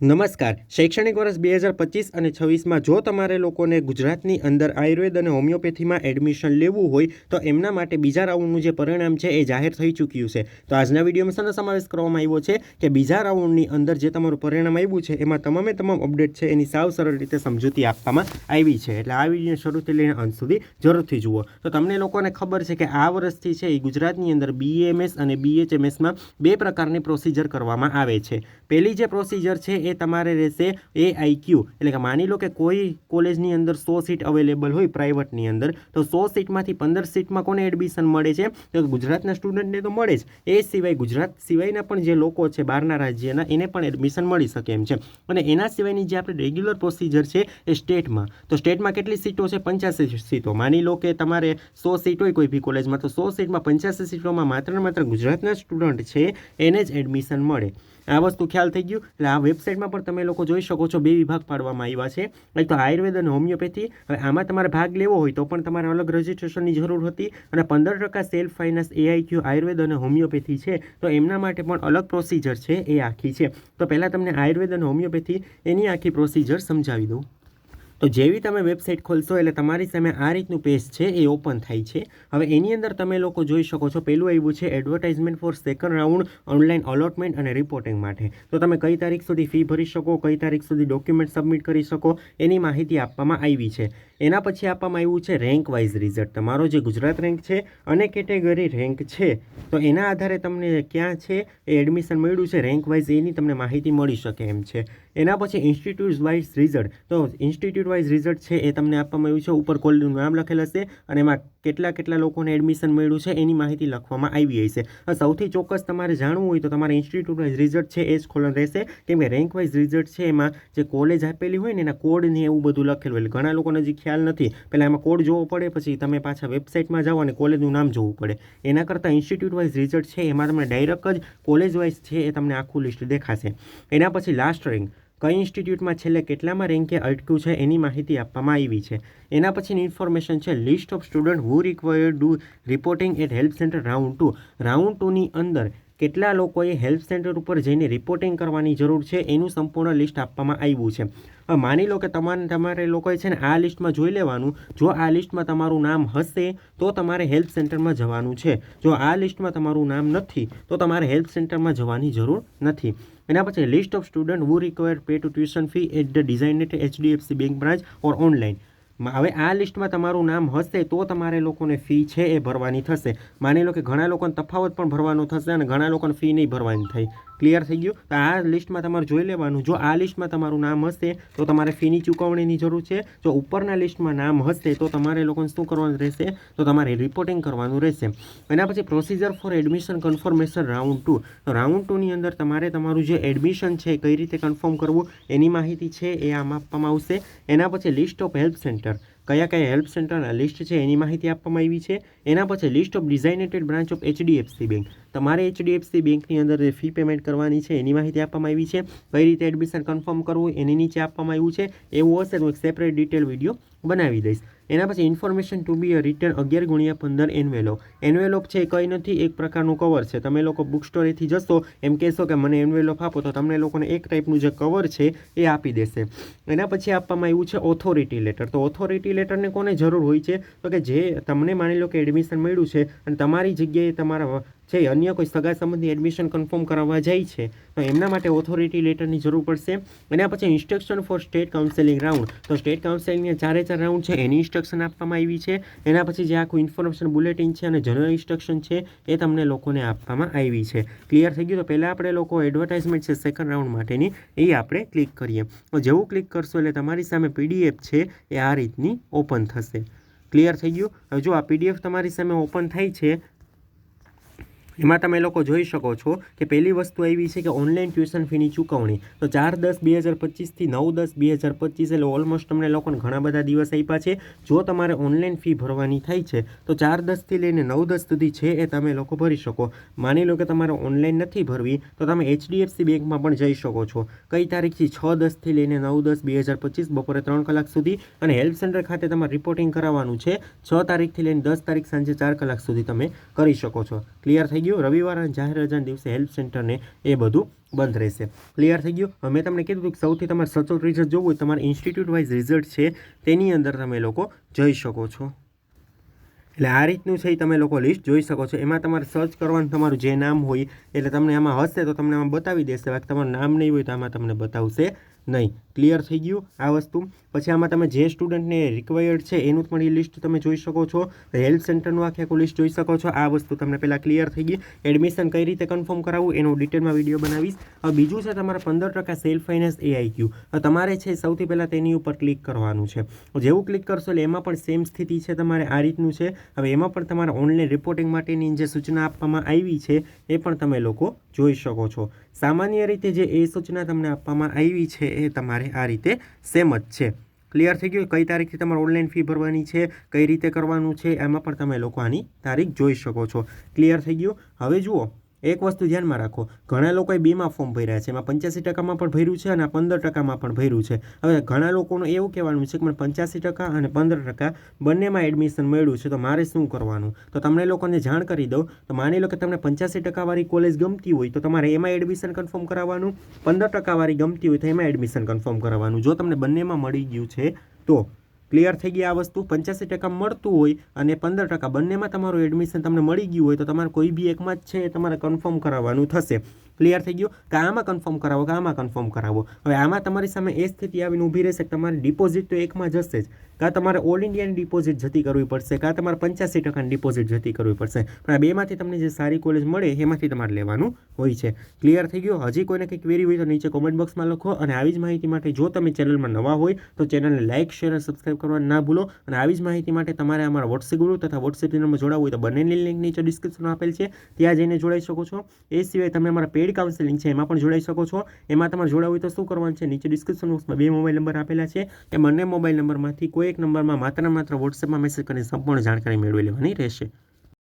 નમસ્કાર. શૈક્ષણિક વર્ષ બે હજાર પચીસ અને છવ્વીસમાં જો તમારે લોકોને ગુજરાતની અંદર આયુર્વેદ અને હોમિયોપેથીમાં એડમિશન લેવું હોય, તો એમના માટે બીજા રાઉન્ડનું જે પરિણામ છે એ જાહેર થઈ ચૂક્યું છે. તો આજના વિડીયોમાં શાનો સમાવેશ કરવામાં આવ્યો છે કે બીજા રાઉન્ડની અંદર જે તમારું પરિણામ આવ્યું છે, એમાં તમામે તમામ અપડેટ છે એની સાવ સરળ રીતે સમજૂતી આપવામાં આવી છે. એટલે આ વીડિયો શરૂથી લઈને અંત સુધી જરૂરથી જુઓ. તો તમને લોકોને ખબર છે કે આ વર્ષથી છે એ ગુજરાતની અંદર બીએમએસ અને બીએચએમએસમાં બે પ્રકારની પ્રોસિજર કરવામાં આવે છે. પહેલી જે પ્રોસિજર છે એ તમારે રહેશે એ આઈક્યુ એટલે કે માની લો કે કોઈ કોલેજની અંદર સો સીટ અવેલેબલ હોય પ્રાઇવેટની અંદર, તો સો સીટમાંથી પંદર સીટમાં કોને એડમિશન મળે છે? તો ગુજરાતના સ્ટુડન્ટને તો મળે જ. એ સિવાય ગુજરાત સિવાયના પણ જે લોકો છે બહારના રાજ્યના, એને પણ એડમિશન મળી શકે એમ છે. અને એના સિવાયની જે આપણે રેગ્યુલર પ્રોસિજર છે એ સ્ટેટમાં તો સ્ટેટમાં કેટલી સીટો છે? પંચ્યાસી સીટો. માની લો કે તમારે સો સીટ હોય કોઈ બી કોલેજમાં, તો સો સીટમાં પંચ્યાસી સીટોમાં માત્ર ને માત્ર ગુજરાતના સ્ટુડન્ટ છે, એને જ એડમિશન મળે. આ વસ્તુ ખ્યાલ થઈ ગયું. એટલે આ વેબસાઇટમાં પણ તમે લોકો જોઈ શકો છો, બે વિભાગ પાડવામાં આવ્યા છે. એક તો આયુર્વેદ અને હોમિયોપેથી. હવે આમાં તમારે ભાગ લેવો હોય તો પણ તમારે અલગ રજિસ્ટ્રેશનની જરૂર હતી. અને પંદર ટકા સેલ્ફ ફાઇનાન્સ એઆઈક્યુ આયુર્વેદ અને હોમિયોપેથી છે. તો એમના માટે પણ અલગ પ્રોસિજર છે એ આખી છે. તો પહેલાં તમને આયુર્વેદ અને હોમિયોપેથી એની આખી પ્રોસિજર સમજાવી દઉં. તો જેવી તમે વેબસાઇટ ખોલશો એટલે તમારી સામે આ રીતનું પેજ છે, એ ઓપન થાય છે. હવે એની અંદર તમે લોકો જોઈ શકો છો પહેલું આવ્યું છે advertisement for second round online allotment અને રિપોર્ટિંગ માટે. તો તમે કઈ તારીખ સુધી ફી ભરી શકો, કઈ તારીખ સુધી ડોક્યુમેન્ટ સબમિટ કરી શકો, એની માહિતી આપવામાં આવી છે. એના પછી આપવામાં આવ્યું છે રેન્ક વાઇઝ રિઝલ્ટ તમારો જે ગુજરાત રેન્ક છે, અને કેટેગરી રેન્ક છે, તો એના આધારે તમને ક્યાં છે એ એડમિશન મળ્યું છે રેન્ક વાઇઝ એની તમને માહિતી મળી શકે એમ છે. એના પછી ઇન્સ્ટિટ્યૂટ વાઇઝ રિઝલ્ટ તો ઇન્સ્ટિટ્યૂટ વાઇઝ રિઝલ્ટ છે એ તમને આપવામાં આવ્યું છે, ઉપર કોલેજનું નામ લખેલ હશે, અને એમાં કેટલા કેટલા લોકોને એડમિશન મળ્યું છે એની માહિતી લખવામાં આવી હશે. સૌથી ચોક્કસ તમારે જાણવું હોય તો તમારે ઇન્સ્ટિટ્યૂટ વાઇઝ રિઝલ્ટ છે એ જ ખોલન રહેશે. કેમ કે રેન્ક વાઇઝ રિઝલ્ટ છે એમાં જે કોલેજ આપેલી હોય ને એના કોડ ને એવું બધું લખેલું એટલે ઘણા લોકોને હજી ખ્યાલ નથી. પહેલાં એમાં કોડ જોવો પડે, પછી તમે પાછા વેબસાઇટમાં જાઓ અને કોલેજનું નામ જોવું પડે. એના કરતાં ઇન્સ્ટિટ્યૂટ વાઇઝ રિઝલ્ટ છે, એમાં તમને ડાયરેક્ટ જ કોલેજ વાઇઝ છે એ તમને આખું લિસ્ટ દેખાશે. એના પછી લાસ્ટ રેન્ક કઈ ઇન્સ્ટિટ્યૂટમાં છેલ્લે કેટલામાં રેન્કે અટક્યું છે એની માહિતી આપવામાં આવી છે. એના પછીની ઇન્ફોર્મેશન છે list of student who require to reporting at help centre round two round ટુની અંદર કેટલા લોકોએ હેલ્પ સેન્ટર ઉપર જઈને રિપોર્ટિંગ કરવાની જરૂર છે એનું સંપૂર્ણ લિસ્ટ આપવામાં આવ્યું છે. માની લો કે તમારે તમારે લોકોએ છે ને આ લિસ્ટમાં જોઈ લેવાનું, જો આ લિસ્ટમાં તમારું નામ હશે, તો તમારે હેલ્પ સેન્ટરમાં જવાનું છે. જો આ લિસ્ટમાં તમારું નામ નથી, તો તમારે હેલ્પ સેન્ટરમાં જવાની જરૂર નથી. એના પછી list of student who require pay to tuition fee at the designate HDFC bank branch or online હવે આ લિસ્ટમાં તમારું નામ હશે તો તમારે લોકોને ફી છે એ ભરવાની થશે. માની લો કે ઘણા લોકોને તફાવત પણ ભરવાનો થશે અને ઘણા લોકોને ફી નહીં ભરવાની થઈ. ક્લિયર થઈ ગયું? તો આ લિસ્ટમાં તમારે જોઈ લેવાનું. જો આ લિસ્ટમાં તમારું નામ હશે, તો તમારે ફીની ચૂકવણીની જરૂર છે. જો ઉપરના લિસ્ટમાં નામ હશે, તો તમારે લોકોને શું કરવાનું રહેશે? તો તમારે રિપોર્ટિંગ કરવાનું રહેશે. એના પછી procedure for admission confirmation round two તો રાઉન્ડ ટુની અંદર તમારે તમારું જે એડમિશન છે કઈ રીતે કન્ફર્મ કરવું, એની માહિતી છે, એ આમાં આપવામાં આવશે. એના પછી લિસ્ટ ઓફ હેલ્પ સેન્ટર કયા કયા હેલ્પ સેન્ટરના લિસ્ટ છે, એની માહિતી આપવામાં આવી છે. એના પછી list of designated branch of HDFC bank તમારે એચડીએફસી બેંકની અંદર જે ફી પેમેન્ટ કરવાની છે, એની માહિતી આપવામાં આવી છે. કઈ રીતે એડમિશન કન્ફર્મ કરવું, એની નીચે આપવામાં આવ્યું છે. એવું હશે તો એક સેપરેટ ડિટેલ વીડિયો બનાવી દઈશ. એના પછી information to be a return અગિયાર ગુણ્યા પંદર એન્વેલોપ એન્વેલોપ છે કંઈ નથી, એક પ્રકારનું કવર છે. તમે લોકો બુક સ્ટોરેથી જશો, એમ કહેશો કે મને એન્વેલોપ આપો, તો તમને લોકોને એક ટાઈપનું જે કવર છે એ આપી દેશે. એના પછી આપવામાં આવ્યું છે ઓથોરિટી લેટર તો ઓથોરિટી લેટરને કોને જરૂર હોય છે? તો કે જે તમને માની લો કે એડમિશન મળ્યું છે અને તમારી જગ્યાએ તમારા છે અન્ય કોઈ સગા સંબંધી એડમિશન કન્ફર્મ કરાવવા જાય છે, તો એમના માટે ઓથોરિટી લેટરની જરૂર પડશે. એના પછી instruction for state counselling round તો સ્ટેટ કાઉન્સેલિંગના ચારે ચાર રાઉન્ડ છે, એની ઇન્સ્ટ્રક્શન આપવામાં આવી છે. એના પછી જે આખું ઇન્ફોર્મેશન બુલેટિન છે અને જનરલ ઇન્સ્ટ્રક્શન છે, એ તમને લોકોને આપવામાં આવી છે. ક્લિયર થઈ ગયું? તો પહેલાં આપણે લોકો એડવર્ટાઇઝમેન્ટ છે સેકન્ડ રાઉન્ડ માટેની, એ આપણે ક્લિક કરીએ. જેવું ક્લિક કરશો એટલે તમારી સામે પીડીએફ છે, એ આ રીતની ઓપન થશે. ક્લિયર થઈ ગયું? હવે જો આ પીડીએફ તમારી સામે ઓપન થાય છે એમાં તમે લોકો જોઈ શકો છો કે પહેલી વસ્તુ એવી છે કે ઓનલાઈન ટ્યુશન ફીની ચૂકવણી. તો ચાર દસ બે હજાર પચીસથી નવ દસ બે હજાર પચીસ એટલે ઓલમોસ્ટ તમને લોકોને ઘણા બધા દિવસ આપ્યા છે. જો તમારે ઓનલાઈન ફી ભરવાની થાય છે, તો ચાર દસથી લઈને નવ દસ સુધી છે એ તમે લોકો ભરી શકો. માની લો કે તમારે ઓનલાઈન નથી ભરવી, તો તમે એચડીએફસી બેંકમાં પણ જઈ શકો છો. કઈ તારીખથી છ દસથી લઈને નવ દસ બે હજાર પચીસ, બપોરે ત્રણ કલાક સુધી. અને હેલ્પ સેન્ટર ખાતે તમારે રિપોર્ટિંગ કરાવવાનું છે. છ તારીખથી લઈને દસ તારીખ સાંજે ચાર કલાક સુધી તમે કરી શકો છો. ક્લિયર થઈ થઈ ગયું. રવિવાર અને જાહેર રજાના દિવસે હેલ્પ સેન્ટરને એ બધું બંધ રહેશે. ક્લિયર થઈ ગયું? હવે મેં તમને કીધું કે સૌથી તમારે સચોટ રિઝલ્ટ જોવું હોય તમારે ઇન્સ્ટિટ્યૂટ વાઇઝ રિઝલ્ટ છે, તેની અંદર તમે લોકો જઈ શકો છો. એટલે આ રીતનું છે એ તમે લોકો લિસ્ટ જોઈ શકો છો. એમાં તમારે સર્ચ કરવાનું તમારું જે નામ હોય, એટલે તમને આમાં હશે તો તમને આમાં બતાવી દેશે. બાકી તમારું નામ નહીં હોય તો આમાં તમને બતાવશે નહીં. ક્લિયર થઈ ગયું આ વસ્તુ. પછી આમાં તમે જે સ્ટુડન્ટને રિક્વાયર્ડ છે એનું પણ એ લિસ્ટ તમે જોઈ શકો છો. હેલ્થ સેન્ટરનું આખે આખું લિસ્ટ જોઈ શકો છો. આ વસ્તુ તમને પહેલાં ક્લિયર થઈ ગઈ. એડમિશન કઈ રીતે કન્ફર્મ કરાવવું એનો ડિટેલમાં વીડિયો બનાવીશ. હવે બીજું છે તમારે પંદર ટકા સેલ્ફ ફાઇનાન્સ એઆઈક્યુ તમારે છે સૌથી પહેલાં તેની ઉપર ક્લિક કરવાનું છે. જેવું ક્લિક કરશો એટલે એમાં પણ સેમ સ્થિતિ છે તમારે આ રીતનું છે. હવે એમાં પણ તમારે ઓનલાઈન રિપોર્ટિંગ માટેની જે સૂચના આપવામાં આવી છે એ પણ તમે લોકો જોઈ શકો છો. સામાન્ય રીતે જે એ સૂચના તમને આપવામાં આવી છે એ તમારે આ રીતે સેમ જ છે. ક્લિયર થઈ ગયું? કઈ તારીખથી તમારે ઓનલાઈન ફી ભરવાની છે? કઈ રીતે કરવાનું છે? એમાં પણ તમે લોકો આની તારીખ જોઈ શકો છો. ક્લિયર થઈ ગયું? હવે જુઓ એક વસ્તુ ધ્યાનમાં રાખો, ઘણા લોકોએ બીમાં ફોર્મ ભર્યા છે, એમાં પંચ્યાસી ટકામાં પણ ભર્યું છે અને પંદર ટકામાં પણ ભર્યું છે. હવે ઘણા લોકોનું એવું કહેવાનું છે કે મને પંચ્યાસી ટકા અને પંદર ટકા બંનેમાં એડમિશન મળ્યું છે, તો મારે શું કરવાનું? તો તમને લોકોને જાણ કરી દઉં, તો માની લો કે તમને પંચ્યાસી ટકાવાળી કોલેજ ગમતી હોય, તો તમારે એમાં એડમિશન કન્ફર્મ કરાવવાનું, પંદર ટકાવાળી ગમતી હોય તો એમાં એડમિશન કન્ફર્મ કરાવવાનું. જો તમને બંનેમાં મળી ગયું છે, તો ક્લિયર થઈ ગઈ આ વસ્તુ, પંચ્યાસી ટકા મળતું હોય અને પંદર ટકા. બંનેમાં તમારું એડમિશન તમને મળી ગયું હોય તો તમારે કોઈ બી એકમાં જ છે એ તમારે કન્ફર્મ કરાવવાનું થશે. ક્લિયર થઈ ગયું? કે આમાં કન્ફર્મ કરાવો, કે આમાં કન્ફર્મ કરાવો? હવે આમાં તમારી સામે એ સ્થિતિ આવીને ઊભી રહેશે કે તમારી ડિપોઝિટ તો એકમાં જશે જ. કાં તમારે ઓલ ઇન્ડિયાની ડિપોઝિટ જતી કરવી પડશે, કાં તમારે પંચ્યાસી ટકાની ડિપોઝિટ જતી કરવી પડશે. પણ આ બેમાંથી તમને જે સારી કોલેજ મળે, એમાંથી તમારે લેવાનું હોય છે. ક્લિયર થઈ ગયું? હજી કોઈને કંઈક ક્વેરી હોય તો નીચે કોમેન્ટ બોક્સમાં લખો અને આવી જ માહિતી માટે જો તમે ચેનલમાં નવા હોય, તો ચેનલને લાઇક શેર અને સબસ્ક્રાઇબ કરવાનું ના ભૂલો. અને આવી જ માહિતી માટે તમારે અમારા વોટ્સએપ ગ્રુપ તથા વોટ્સએપ ચેનલમાં જોડાવવું હોય તો બંનેની લિંક નીચે ડિસ્ક્રિપ્શનમાં આપેલ છે. ત્યાં જઈને જોડાઈ શકો છો. એ સિવાય તમે અમારા પેડ કાઉન્સેલિંગ છે, એમાં પણ જોડાઈ શકો છો. એમાં તમારે જોડાવવું હોય તો શું કરવાનું છે? નીચે ડિસ્ક્રિપ્શન બોક્સમાં બે મોબાઈલ નંબર આપેલા છે. એ બંને મોબાઈલ નંબરમાંથી કોઈ એક નંબરમાં માત્ર માત્ર વોટ્સએપમાં મેસેજ કરીને સંપૂર્ણ જાણકારી મેળવી લેવાની રહેશે.